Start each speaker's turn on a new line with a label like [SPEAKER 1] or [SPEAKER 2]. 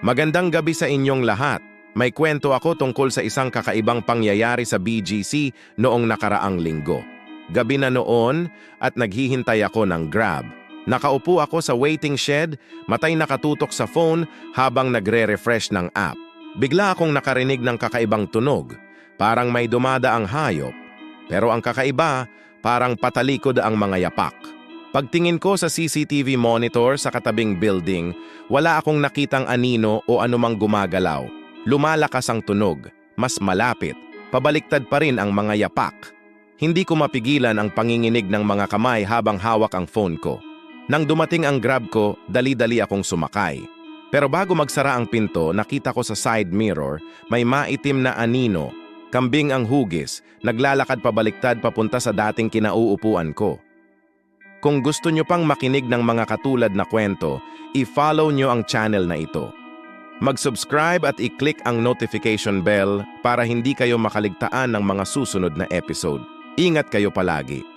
[SPEAKER 1] Magandang gabi sa inyong lahat. May kwento ako tungkol sa isang kakaibang pangyayari sa BGC noong nakaraang linggo. Gabi na noon at naghihintay ako ng Grab. Nakaupo ako sa waiting shed, matay nakatutok sa phone habang nagre-refresh ng app. Bigla akong nakarinig ng kakaibang tunog, parang may dumadaang hayop. Pero ang kakaiba, parang patalikod ang mga yapak. Pagtingin ko sa CCTV monitor sa katabing building, wala akong nakitang anino o anumang gumagalaw. Lumalakas ang tunog, mas malapit, pabaliktad pa rin ang mga yapak. Hindi ko mapigilan ang panginginig ng mga kamay habang hawak ang phone ko. Nang dumating ang grab ko, dali-dali akong sumakay. Pero bago magsara ang pinto, nakita ko sa side mirror, may maitim na anino. Kambing ang hugis, naglalakad pabaliktad papunta sa dating kinauupuan ko. Kung gusto nyo pang makinig ng mga katulad na kwento, i-follow nyo ang channel na ito. Mag-subscribe at i-click ang notification bell para hindi kayo makaligtaan ng mga susunod na episode. Ingat kayo palagi.